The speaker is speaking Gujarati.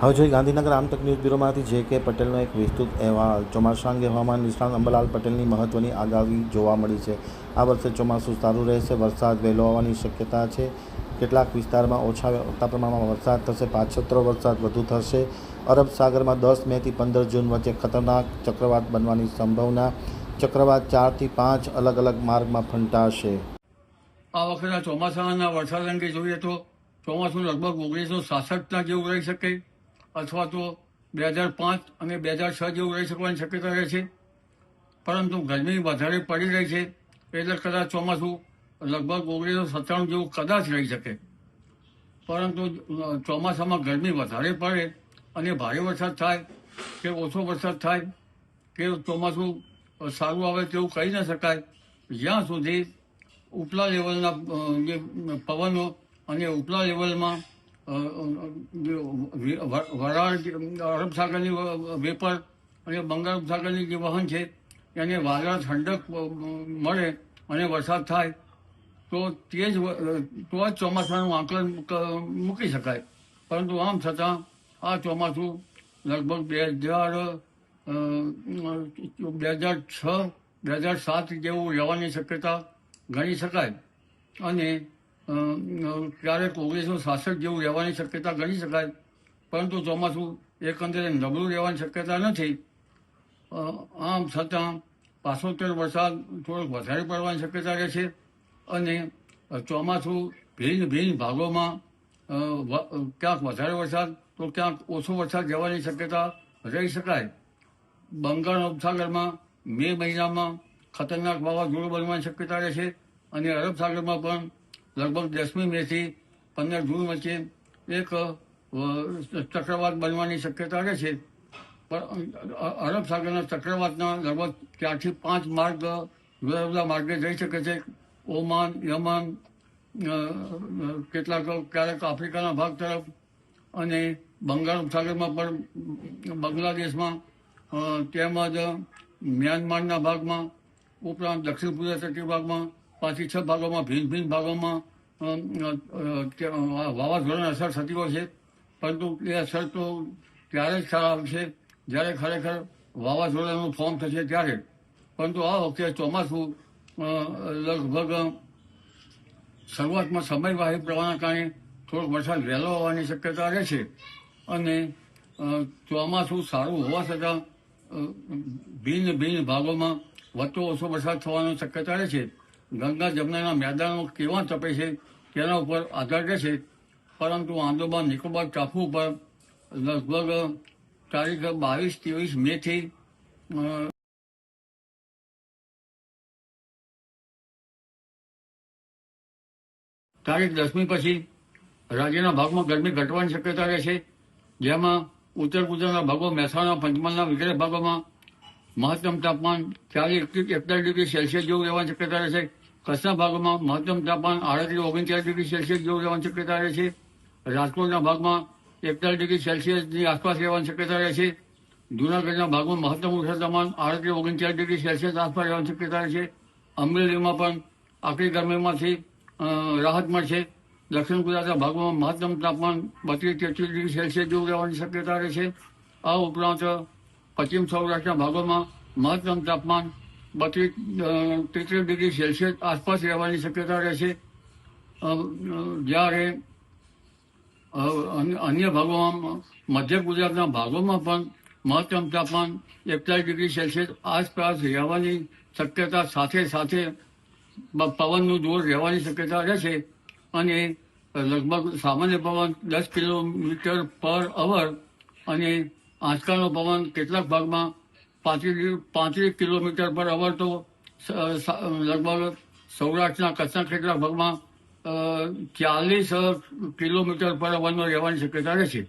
હવે જોઈએ ગાંધીનગર આમતક ન્યૂઝ બ્યુરોમાંથી જે કે પટેલનો એક વિસ્તૃત અહેવાલ, ચોમાસા અંગે હવામાન નિષ્ણાંત અંબલાલ પટેલની મહત્વની આગાહી જોવા મળી છે. આ વર્ષે ચોમાસું સારું રહેશે, વરસાદ વહેલો આવવાની શક્યતા છે. કેટલાક વિસ્તારમાં ઓછા ઓછા પ્રમાણમાં વરસાદ થશે, પાછતરો વરસાદ વધુ થશે. અરબ સાગરમાં દસ મેથી પંદર જૂન વચ્ચે ખતરનાક ચક્રવાત બનવાની સંભાવના, ચક્રવાત ચારથી પાંચ અલગ અલગ માર્ગમાં ફંટાશે. આ વખતના ચોમાસાના વરસાદ અંગે જોઈએ તો ચોમાસું લગભગ ઓગણીસો સાસઠના જેવું રહી શકે. અથવા તો બે હજાર પાંચ અને બે હજાર છ જેવું રહી શકવાની શક્યતા રહે છે. પરંતુ ગરમી વધારે પડી રહી છે, એટલે કદાચ ચોમાસું લગભગ ઓગણીસો સત્તાણું જેવું કદાચ રહી શકે. પરંતુ ચોમાસામાં ગરમી વધારે પડે અને ભારે વરસાદ થાય કે ઓછો વરસાદ થાય કે ચોમાસું સારું આવે તેવું કહી ન શકાય, જ્યાં સુધી ઉપલા લેવલના જે પવનો અને ઉપલા લેવલમાં વરાળ અરબ સાગરની અને બંગાળ ઉપસાગરની જે વહન છે, એને વાદળા ઠંડક મળે અને વરસાદ થાય, તો તે જ તો જ ચોમાસાનું આંકલન મૂકી શકાય. પરંતુ આમ છતાં, આ ચોમાસું લગભગ બે હજાર બે હજાર છ, બે હજાર સાત જેવું રહેવાની શક્યતા ગણી શકાય. અને ક્યારેક ઓગણીસો સાસઠ જેવું રહેવાની શક્યતા ગણી શકાય. પરંતુ ચોમાસું એકંદરે નબળું રહેવાની શક્યતા નથી. આમ છતાં પાસોતેર વરસાદ થોડોક વધારે પડવાની શક્યતા રહે છે અને ચોમાસું ભિન્ન ભિન્ન ભાગોમાં ક્યાંક વધારે વરસાદ તો ક્યાંક ઓછો વરસાદ જવાની શક્યતા રહી શકાય. બંગાળ ઉપસાગરમાં મે મહિનામાં ખતરનાક વાવાઝોડું બનવાની શક્યતા રહે છે અને અરબ સાગરમાં પણ લગભગ દસમી મેથી પંદર જૂન વચ્ચે એક ચક્રવાત બનવાની શક્યતા રહે છે. પણ અરબ સાગરના ચક્રવાતના લગભગ ચારથી પાંચ માર્ગ જુદા માર્ગે જઈ શકે છે. ઓમાન, યમન કેટલાક ક્યારેક આફ્રિકાના ભાગ તરફ અને બંગાળ ઉપસાગરમાં પણ બાંગ્લાદેશમાં તેમજ મ્યાનમારના ભાગમાં, ઉપરાંત દક્ષિણ પૂર્વ તટીય ભાગમાં પાંચથી છ ભાગોમાં, ભિન્ન ભિન્ન ભાગોમાં વાવાઝોડાની અસર થતી હોય છે. પરંતુ એ અસર તો ત્યારે જ ખ્યાલ આવશે જ્યારે ખરેખર વાવાઝોડાનું ફોર્મ થશે ત્યારે. પરંતુ આ વખતે ચોમાસું લગભગ શરૂઆતમાં સમયવાહી પ્રવાહના કારણે થોડોક વરસાદ વહેલો હોવાની શક્યતા રહે છે. અને ચોમાસું સારું હોવા છતાં ભિન્ન ભિન્ન ભાગોમાં વધતો ઓછો વરસાદ થવાની શક્યતા રહે છે. ગંગા જમનાના મેદાનો કેવા તપે છે તેના ઉપર આધાર રહેશે પરંતુ આંદોમાન નિકોબાર ટાપુ ઉપર લગભગ તારીખ બાવીસ ત્રેવીસ મે થી અ, તારીખ દસમી પછી રાજ્યના ભાગમાં ગરમી ઘટવાની શક્યતા રહેશે જેમાં ઉત્તર ગુજરાતના ભાગો મહેસાણા પંચમહાલના વગેરે ભાગોમાં મહત્તમ તાપમાન ચાલીસ એકતાલીસ ડિગ્રી સેલ્સિયસ જેવું રહેવાની શક્યતા રહેશે કચ્છના ભાગોમાં મહત્તમ તાપમાન આડત્રીસ ઓગણચાલીસ ડિગ્રી સેલ્સિયસ જેવું રહેવાની શક્યતા રહે છે. રાજકોટના ભાગમાં એકતાલીસ ડિગ્રી સેલ્સિયસની આસપાસ રહેવાની શક્યતા રહે છે. જૂનાગઢના ભાગમાં મહત્તમ ઉષ્ણ તાપમાન આડત્રીસ ઓગણચાલીસ ડિગ્રી સેલ્સિયસ આસપાસ રહેવાની શક્યતા રહેશે અમરેલીમાં પણ આકરી ગરમીમાંથી રાહત મળશે દક્ષિણ ગુજરાતના ભાગમાં મહત્તમ તાપમાન બત્રીસ તેત્રીસ ડિગ્રી સેલ્સિયસ જેવું રહેવાની શક્યતા રહેશે આ ઉપરાંત પશ્ચિમ સૌરાષ્ટ્રના ભાગોમાં મહત્તમ તાપમાન બત્રીસ તેત્રીસ ડિગ્રી સેલ્સિયસ આસપાસ રહેવાની શક્યતા રહેશે. જ્યારે અન્ય ભાગોમાં, મધ્ય ગુજરાતના ભાગોમાં પણ મહત્તમ તાપમાન એકતાલીસ ડિગ્રી સેલ્સિયસ આસપાસ રહેવાની શક્યતા સાથે સાથે પવનનું જોર રહેવાની શક્યતા રહેશે અને લગભગ સામાન્ય પવન દસ કિલોમીટર પર અવર અને આંચકાનો પવન કેટલાક ભાગમાં પાંત્રીસ પાંત્રીસ કિલોમીટર પર અવર તો લગભગ સૌરાષ્ટ્રના કચ્છના કેટલાક ભાગમાં ચાલીસ કિલોમીટર પર અવરનો રહેવાની શક્યતા રહેશે.